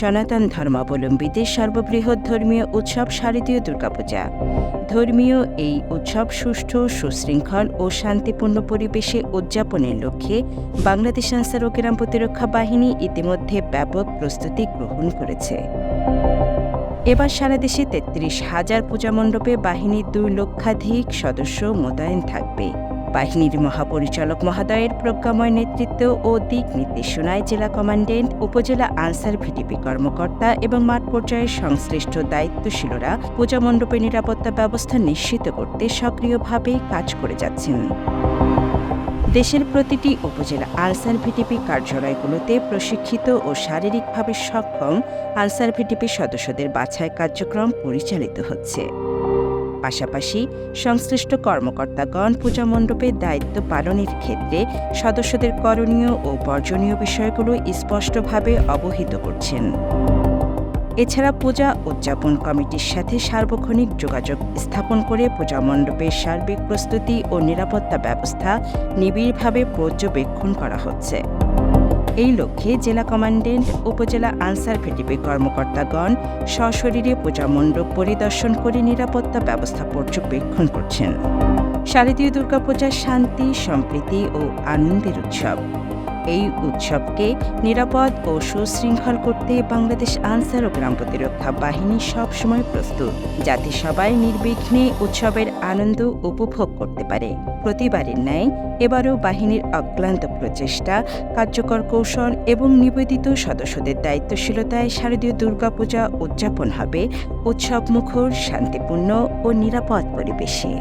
সনাতন ধর্মাবলম্বীদের সর্ববৃহৎ ধর্মীয় উৎসব শারদীয় দুর্গাপূজা। ধর্মীয় এই উৎসব সুষ্ঠু, সুশৃঙ্খল ও শান্তিপূর্ণ পরিবেশে উদযাপনের লক্ষ্যে বাংলাদেশ আনসার ও গ্রাম প্রতিরক্ষা বাহিনী ইতিমধ্যে ব্যাপক প্রস্তুতি গ্রহণ করেছে। এবার সারা দেশে তেত্রিশ হাজার পূজা মণ্ডপে বাহিনীর দুই লক্ষাধিক সদস্য মোতায়েন থাকবে। বাহিনীর মহাপরিচালক মহোদয়ের প্রজ্ঞাময় নেতৃত্ব ও দিক নির্দেশনায় জেলা কমান্ডেন্ট, উপজেলা আনসার ভিডিপি কর্মকর্তা এবং মাঠ পর্যায়ের সংশ্লিষ্ট দায়িত্বশীলরা পূজা মণ্ডপে নিরাপত্তা ব্যবস্থা নিশ্চিত করতে সক্রিয়ভাবে কাজ করে যাচ্ছেন। দেশের প্রতিটি উপজেলা আনসার ভিটিপি কার্যালয়গুলোতে প্রশিক্ষিত ও শারীরিকভাবে সক্ষম আনসার ভিটিপি সদস্যদের বাছাই কার্যক্রম পরিচালিত হচ্ছে। পাশাপাশি সংশ্লিষ্ট কর্মকর্তাগণ পূজা মণ্ডপে দায়িত্ব পালনের ক্ষেত্রে সদস্যদের করণীয় ও বর্জনীয় বিষয়গুলো স্পষ্টভাবে অবহিত করছেন। এছাড়া পূজা উদযাপন কমিটির সাথে সার্বক্ষণিক যোগাযোগ স্থাপন করে পূজা মণ্ডপের সার্বিক প্রস্তুতি ও নিরাপত্তা ব্যবস্থা নিবিড়ভাবে পর্যবেক্ষণ করা হচ্ছে। এই লক্ষ্যে জেলা কমান্ডেন্ট উপজেলা আনসার ভিডিপি কর্মকর্তাগণ সশরীরে পূজা মণ্ডপ পরিদর্শন করে নিরাপত্তা ব্যবস্থা পর্যবেক্ষণ করছেন। শারদীয় দুর্গাপূজা শান্তি, সম্প্রীতি ও আনন্দের উৎসব। এই উৎসবকে নিরাপদ ও সুশৃঙ্খল করতে বাংলাদেশ আনসার ও গ্রাম প্রতিরক্ষা বাহিনী সবসময় প্রস্তুত, যাতে সবাই নির্বিঘ্নে উৎসবের আনন্দ উপভোগ করতে পারে। প্রতিবারের ন্যায় এবারও বাহিনীর অক্লান্ত প্রচেষ্টা, কার্যকর কৌশল এবং নিবেদিত সদস্যদের দায়িত্বশীলতায় শারদীয় দুর্গাপূজা উদযাপন হবে উৎসব মুখর শান্তিপূর্ণ ও নিরাপদ পরিবেশে।